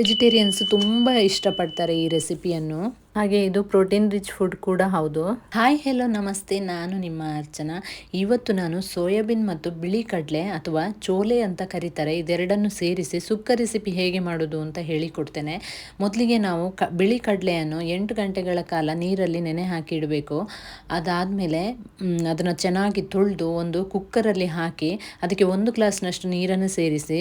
Vegetarians ತುಂಬ ಇಷ್ಟಪಡ್ತಾರೆ ಈ ರೆಸಿಪಿಯನ್ನು. ಹಾಗೆ ಇದು ಪ್ರೋಟೀನ್ ರಿಚ್ ಫುಡ್ ಕೂಡ ಹೌದು. ಹಾಯ್ ಹೆಲೋ ನಮಸ್ತೆ. ನಾನು ನಿಮ್ಮ ಅರ್ಚನಾ. ಇವತ್ತು ನಾನು ಸೋಯಾಬೀನ್ ಮತ್ತು ಬಿಳಿ ಕಡಲೆ ಅಥವಾ ಚೋಲೆ ಅಂತ ಕರೀತಾರೆ. ಇದೆರಡನ್ನು ಸೇರಿಸಿ ಸುಕ್ಕ ರೆಸಿಪಿ ಹೇಗೆ ಮಾಡೋದು ಅಂತ ಹೇಳಿಕೊಡ್ತೇನೆ ಮೊದಲಿಗೆ ನಾವು ಕ, ಬಿಳಿ ಕಡಲೆಯನ್ನು ಎಂಟು ಗಂಟೆಗಳ ಕಾಲ ನೀರಲ್ಲಿ ನೆನೆ ಹಾಕಿ ಇಡಬೇಕು. ಅದಾದಮೇಲೆ ಅದನ್ನು ಚೆನ್ನಾಗಿ ತೊಳೆದು ಒಂದು ಕುಕ್ಕರಲ್ಲಿ ಹಾಕಿ ಅದಕ್ಕೆ ಒಂದು ಗ್ಲಾಸ್ನಷ್ಟು ನೀರನ್ನು ಸೇರಿಸಿ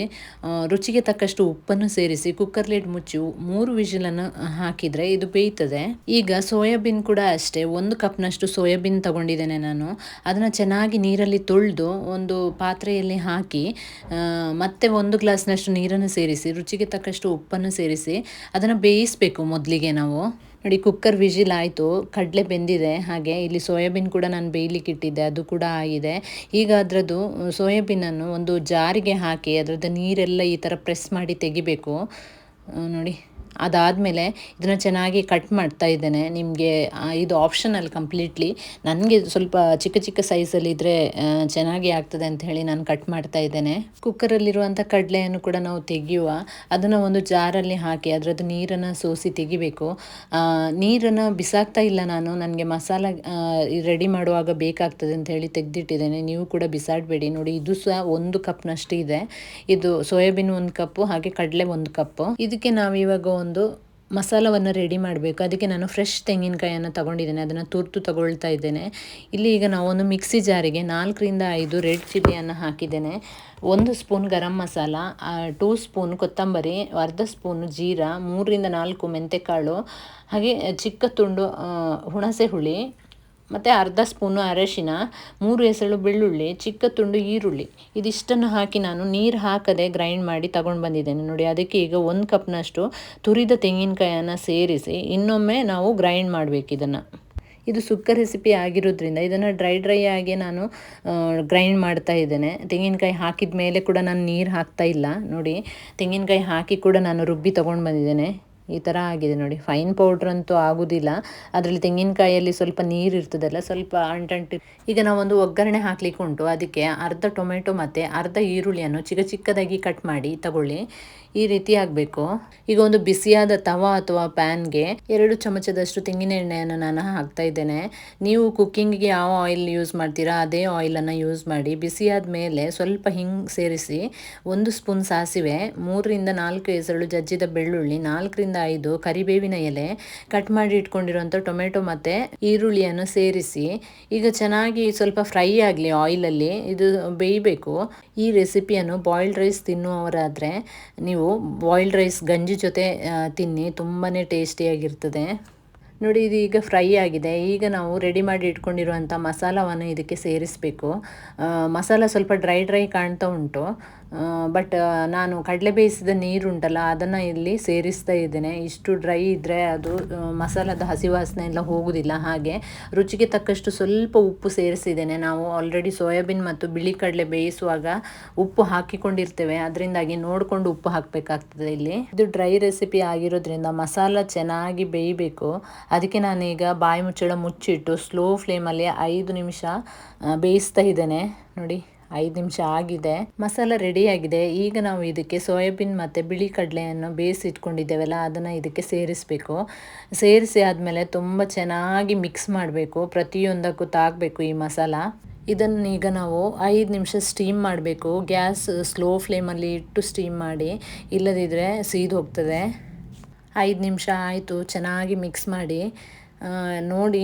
ರುಚಿಗೆ ತಕ್ಕಷ್ಟು ಉಪ್ಪನ್ನು ಸೇರಿಸಿ ಕುಕ್ಕರ್ ಲಿಡ್ ಮುಚ್ಚಿ ಮೂರು ವಿಷಲನ್ನು ಹಾಕಿದರೆ ಇದು ಬೇಯ್ತದೆ. ಈಗ ಸೋಯಾಬೀನ್ ಕೂಡ ಅಷ್ಟೇ, ಒಂದು ಕಪ್ನಷ್ಟು ಸೋಯಾಬೀನ್ ತಗೊಂಡಿದ್ದೇನೆ ನಾನು. ಅದನ್ನು ಚೆನ್ನಾಗಿ ನೀರಲ್ಲಿ ತೊಳೆದು ಒಂದು ಪಾತ್ರೆಯಲ್ಲಿ ಹಾಕಿ ಮತ್ತೆ ಒಂದು ಗ್ಲಾಸ್ನಷ್ಟು ನೀರನ್ನು ಸೇರಿಸಿ, ರುಚಿಗೆ ತಕ್ಕಷ್ಟು ಉಪ್ಪನ್ನು ಸೇರಿಸಿ, ಅದನ್ನು ಬೇಯಿಸಬೇಕು ಮೊದಲಿಗೆ ನಾವು. ನೋಡಿ, ಕುಕ್ಕರ್ ವಿಜಿಲ್ ಆಯಿತು, ಕಡಲೆ ಬೆಂದಿದೆ, ಹಾಗೆ ಇಲ್ಲಿ ಸೋಯಾಬೀನ್ ಕೂಡ ನಾನು ಬೇಯಲಿಕ್ಕೆ ಇಟ್ಟಿದ್ದೆ, ಅದು ಕೂಡ ಆಗಿದೆ. ಈಗ ಅದರದ್ದು ಸೋಯಾಬೀನನ್ನು ಒಂದು ಜಾರಿಗೆ ಹಾಕಿ, ಅದರದ್ದು ನೀರೆಲ್ಲ ಈ ಥರ ಪ್ರೆಸ್ ಮಾಡಿ ತೆಗಿಬೇಕು. ನೋಡಿ. ಅದಾದಮೇಲೆ ಇದನ್ನು ಚೆನ್ನಾಗಿ ಕಟ್ ಮಾಡ್ತಾ ಇದ್ದೇನೆ. ನಿಮಗೆ ಇದು ಆಪ್ಷನಲ್ ಕಂಪ್ಲೀಟ್ಲಿ ನನಗೆ ಸ್ವಲ್ಪ ಚಿಕ್ಕ ಚಿಕ್ಕ ಸೈಜಲ್ಲಿ ಇದ್ದರೆ ಚೆನ್ನಾಗಿ ಆಗ್ತದೆ ಅಂತ ಹೇಳಿ ನಾನು ಕಟ್ ಮಾಡ್ತಾ ಇದ್ದೇನೆ. ಕುಕ್ಕರಲ್ಲಿರುವಂಥ ಕಡಲೆಯನ್ನು ಕೂಡ ನಾವು ತೆಗೆಯುವ. ಅದನ್ನು ಒಂದು ಜಾರಲ್ಲಿ ಹಾಕಿ ಅದರದ್ದು ನೀರನ್ನು ಸೋಸಿ ತೆಗಿಬೇಕು. ನೀರನ್ನು ಬಿಸಾಕ್ತಾ ಇಲ್ಲ ನಾನು. ನನಗೆ ಮಸಾಲ ರೆಡಿ ಮಾಡುವಾಗ ಬೇಕಾಗ್ತದೆ ಅಂತ ಹೇಳಿ ತೆಗೆದಿಟ್ಟಿದ್ದೇನೆ. ನೀವು ಕೂಡ ಬಿಸಾಡಬೇಡಿ. ನೋಡಿ, ಇದು ಸಹ ಒಂದು ಕಪ್ನಷ್ಟು ಇದೆ ಇದು ಸೋಯಾಬೀನ್ ಒಂದು ಕಪ್ಪು ಹಾಗೆ ಕಡಲೆ ಒಂದು ಕಪ್ಪು ಇದಕ್ಕೆ ನಾವು ಇವಾಗ ಒಂದು ಮಸಾಲವನ್ನು ರೆಡಿ ಮಾಡಬೇಕು. ಅದಕ್ಕೆ ನಾನು ಫ್ರೆಶ್ ತೆಂಗಿನಕಾಯನ್ನು ತಗೊಂಡಿದ್ದೇನೆ. ಅದನ್ನು ತುರ್ತು ತಗೊಳ್ತಾ ಇದ್ದೇನೆ. ಇಲ್ಲಿ ಈಗ ನಾವು ಒಂದು ಮಿಕ್ಸಿ ಜಾರಿಗೆ ನಾಲ್ಕರಿಂದ ಐದು ರೆಡ್ ಚಿಲ್ಲಿಯನ್ನು ಹಾಕಿದ್ದೇನೆ. ಒಂದು spoon garam masala two spoon ಕೊತ್ತಂಬರಿ, ಅರ್ಧ ಸ್ಪೂನ್ ಜೀರಾ, ಮೂರರಿಂದ ನಾಲ್ಕು ಮೆಂತೆಕಾಳು, ಹಾಗೆ ಚಿಕ್ಕ ತುಂಡು ಹುಣಸೆ ಹುಳಿ ಮತ್ತು ಅರ್ಧ ಸ್ಪೂನು ಅರಶಿನ, ಮೂರು ಎಸಳು ಬೆಳ್ಳುಳ್ಳಿ, ಚಿಕ್ಕ ತುಂಡು ಈರುಳ್ಳಿ. ಇದಿಷ್ಟನ್ನು ಹಾಕಿ ನಾನು ನೀರು ಹಾಕದೆ ಗ್ರೈಂಡ್ ಮಾಡಿ ತಗೊಂಡು ಬಂದಿದ್ದೇನೆ. ನೋಡಿ, ಅದಕ್ಕೆ ಈಗ ಒಂದು ಕಪ್ನಷ್ಟು ತುರಿದ ತೆಂಗಿನಕಾಯನ್ನು ಸೇರಿಸಿ ಇನ್ನೊಮ್ಮೆ ನಾವು ಗ್ರೈಂಡ್ ಮಾಡಬೇಕು ಇದನ್ನು. ಇದು ಸುಕ್ಕ ರೆಸಿಪಿ ಆಗಿರೋದ್ರಿಂದ ಇದನ್ನು ಡ್ರೈ ಡ್ರೈ ಆಗಿ ನಾನು ಗ್ರೈಂಡ್ ಮಾಡ್ತಾ ಇದ್ದೇನೆ. ತೆಂಗಿನಕಾಯಿ ಹಾಕಿದ ಮೇಲೆ ಕೂಡ ನಾನು ನೀರು ಹಾಕ್ತಾ ಇಲ್ಲ. ನೋಡಿ, ತೆಂಗಿನಕಾಯಿ ಹಾಕಿ ಕೂಡ ನಾನು ರುಬ್ಬಿ ತೊಗೊಂಡು ಬಂದಿದ್ದೇನೆ. ಈ ಥರ ಆಗಿದೆ ನೋಡಿ. ಫೈನ್ ಪೌಡ್ರ್ ಅಂತೂ ಆಗೋದಿಲ್ಲ. ಅದರಲ್ಲಿ ತೆಂಗಿನಕಾಯಲ್ಲಿ ಸ್ವಲ್ಪ ನೀರು ಇರ್ತದಲ್ಲ, ಸ್ವಲ್ಪ ಅಂಟಂಟು. ಈಗ ನಾವೊಂದು ಒಗ್ಗರಣೆ ಹಾಕ್ಲಿಕ್ಕೆ ಉಂಟು. ಅದಕ್ಕೆ ಅರ್ಧ ಟೊಮೆಟೊ ಮತ್ತು ಅರ್ಧ ಈರುಳ್ಳಿಯನ್ನು ಚಿಕ್ಕ ಚಿಕ್ಕದಾಗಿ ಕಟ್ ಮಾಡಿ ತಗೊಳ್ಳಿ. ಈ ರೀತಿ ಆಗಬೇಕು ಈಗ ಒಂದು ಬಿಸಿಯಾದ ತವಾ ಅಥವಾ ಪ್ಯಾನ್ಗೆ ಎರಡು ಚಮಚದಷ್ಟು ತೆಂಗಿನ ಎಣ್ಣೆಯನ್ನು ನಾನು ಹಾಕ್ತಾ ಇದ್ದೇನೆ. ನೀವು ಕುಕ್ಕಿಂಗ್ಗೆ ಯಾವ ಆಯಿಲ್ ಯೂಸ್ ಮಾಡ್ತೀರಾ, ಅದೇ ಆಯಿಲನ್ನು ಯೂಸ್ ಮಾಡಿ ಬಿಸಿಯಾದ ಮೇಲೆ ಸ್ವಲ್ಪ ಹಿಂಗೆ ಸೇರಿಸಿ ಒಂದು ಸ್ಪೂನ್ ಸಾಸಿವೆ, ಮೂರರಿಂದ ನಾಲ್ಕು ಹೆಸರು ಜಜ್ಜಿದ ಬೆಳ್ಳುಳ್ಳಿ, ನಾಲ್ಕರಿಂದ ಐದು ಕರಿಬೇವಿನ ಎಲೆ ಕಟ್ ಮಾಡಿ ಇಟ್ಕೊಂಡಿರುವಂಥ ಟೊಮೆಟೊ ಮತ್ತು ಈರುಳ್ಳಿಯನ್ನು ಸೇರಿಸಿ, ಈಗ ಚೆನ್ನಾಗಿ ಸ್ವಲ್ಪ ಫ್ರೈ ಆಗಲಿ ಆಯಿಲಲ್ಲಿ ಇದು ಬೇಯಬೇಕು. ಈ ರೆಸಿಪಿಯನ್ನು ಬಾಯ್ಲ್ಡ್ ರೈಸ್ ತಿನ್ನುವವರಾದರೆ ನೀವು ಬಾಯ್ಲ್ಡ್ ರೈಸ್ ಗಂಜಿ ಜೊತೆ ತಿನ್ನಿ ತುಂಬಾ ಟೇಸ್ಟಿಯಾಗಿರ್ತದೆ ನೋಡಿ, ಇದು ಈಗ ಫ್ರೈ ಆಗಿದೆ. ಈಗ ನಾವು ರೆಡಿ ಮಾಡಿ ಇಟ್ಕೊಂಡಿರುವಂಥ ಮಸಾಲವನ್ನು ಇದಕ್ಕೆ ಸೇರಿಸಬೇಕು. ಮಸಾಲ ಸ್ವಲ್ಪ ಡ್ರೈ ಡ್ರೈ ಕಾಣ್ತಾ ಉಂಟು. ಬಟ್ ನಾನು ಕಡಲೆ ಬೇಯಿಸಿದ ನೀರು ಉಂಟಲ್ಲ ಅದನ್ನು ಇಲ್ಲಿ ಸೇರಿಸ್ತಾ ಇದ್ದೇನೆ. ಇಷ್ಟು ಡ್ರೈ ಇದ್ದರೆ ಅದು ಮಸಾಲದ ಹಸಿ ವಾಸನೆ ಎಲ್ಲ ಹೋಗುವುದಿಲ್ಲ ಹಾಗೆ ರುಚಿಗೆ ತಕ್ಕಷ್ಟು ಸ್ವಲ್ಪ ಉಪ್ಪು ಸೇರಿಸಿದ್ದೇನೆ. ನಾವು ಆಲ್ರೆಡಿ ಸೋಯಾಬೀನ್ ಮತ್ತು ಬಿಳಿ ಕಡಲೆ ಬೇಯಿಸುವಾಗ ಉಪ್ಪು ಹಾಕಿಕೊಂಡಿರ್ತೇವೆ. ಅದರಿಂದಾಗಿ ನೋಡಿಕೊಂಡು ಉಪ್ಪು ಹಾಕಬೇಕಾಗ್ತದೆ ಇಲ್ಲಿ. ಇದು ಡ್ರೈ ರೆಸಿಪಿ ಆಗಿರೋದ್ರಿಂದ ಮಸಾಲ ಚೆನ್ನಾಗಿ ಬೇಯಬೇಕು. ಅದಕ್ಕೆ ನಾನೀಗ ಬಾಯಿ ಮುಚ್ಚಳ ಮುಚ್ಚಿಟ್ಟು ಸ್ಲೋ ಫ್ಲೇಮಲ್ಲಿ ಐದು ನಿಮಿಷ ಬೇಯಿಸ್ತಾ ಇದ್ದೇನೆ. ನೋಡಿ. ಐದು ನಿಮಿಷ ಆಗಿದೆ, ಮಸಾಲ ರೆಡಿಯಾಗಿದೆ ಈಗ ನಾವು ಇದಕ್ಕೆ ಸೋಯಾಬೀನ್ ಮತ್ತು ಬಿಳಿ ಕಡಲೆಯನ್ನು ಬೇಯಿಸಿಟ್ಕೊಂಡಿದ್ದೇವಲ್ಲ ಅದನ್ನು ಇದಕ್ಕೆ ಸೇರಿಸಬೇಕು. ಸೇರಿಸಿ ಆದಮೇಲೆ ತುಂಬ ಚೆನ್ನಾಗಿ ಮಿಕ್ಸ್ ಮಾಡಬೇಕು. ಪ್ರತಿಯೊಂದಕ್ಕೂ ತಾಗಬೇಕು ಈ ಮಸಾಲ. ಇದನ್ನು ಈಗ ನಾವು ಐದು ನಿಮಿಷ ಸ್ಟೀಮ್ ಮಾಡಬೇಕು. ಗ್ಯಾಸ್ ಸ್ಲೋ ಫ್ಲೇಮಲ್ಲಿ ಇಟ್ಟು ಸ್ಟೀಮ್ ಮಾಡಿ ಇಲ್ಲದಿದ್ದರೆ ಸೀದು ಹೋಗ್ತದೆ. ಐದು ನಿಮಿಷ ಆಯಿತು, ಚೆನ್ನಾಗಿ ಮಿಕ್ಸ್ ಮಾಡಿ. ನೋಡಿ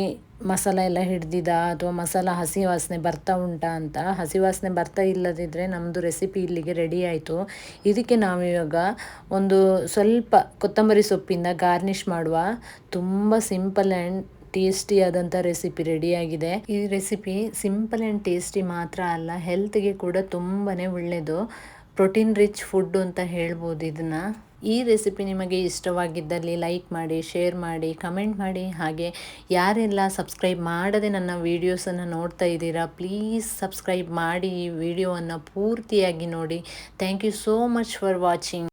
ಮಸಾಲ ಎಲ್ಲ ಹಿಡ್ದಿದ ಅಥವಾ ಮಸಾಲ ಹಸಿ ವಾಸನೆ ಬರ್ತಾ ಉಂಟಾ ಅಂತ, ಹಸಿ ವಾಸನೆ ಬರ್ತಾ ಇಲ್ಲದಿದ್ದರೆ ನಮ್ಮದು ರೆಸಿಪಿ ಇಲ್ಲಿಗೆ ರೆಡಿ ಆಯಿತು. ಇದಕ್ಕೆ ನಾವು ಇವಾಗ ಒಂದು ಸ್ವಲ್ಪ ಕೊತ್ತಂಬರಿ ಸೊಪ್ಪಿಂದ ಗಾರ್ನಿಷ್ ಮಾಡುವ ತುಂಬ ಸಿಂಪಲ್ ಆ್ಯಂಡ್ ಟೇಸ್ಟಿಯಾದಂಥ ರೆಸಿಪಿ ರೆಡಿಯಾಗಿದೆ ಈ ರೆಸಿಪಿ ಸಿಂಪಲ್ ಆ್ಯಂಡ್ ಟೇಸ್ಟಿ ಮಾತ್ರ ಅಲ್ಲ ಹೆಲ್ತ್ಗೆ ಕೂಡ ತುಂಬಾ ಒಳ್ಳೆಯದು ಪ್ರೋಟೀನ್ ರಿಚ್ ಫುಡ್ ಅಂತ ಹೇಳ್ಬೋದು ಇದನ್ನು. ಈ ರೆಸಿಪಿ ನಿಮಗೆ ಇಷ್ಟವಾಗಿದ್ದಲ್ಲಿ ಲೈಕ್ ಮಾಡಿ, ಶೇರ್ ಮಾಡಿ, ಕಮೆಂಟ್ ಮಾಡಿ. ಹಾಗೆ ಯಾರೆಲ್ಲ ಸಬ್ಸ್ಕ್ರೈಬ್ ಮಾಡದೆ ನನ್ನ ವೀಡಿಯೋಸನ್ನು ನೋಡ್ತಾ ಇದ್ದೀರಾ ಪ್ಲೀಸ್ ಸಬ್ಸ್ಕ್ರೈಬ್ ಮಾಡಿ ಈ ವಿಡಿಯೋವನ್ನು ಪೂರ್ತಿಯಾಗಿ ನೋಡಿ. Thank you so much for watching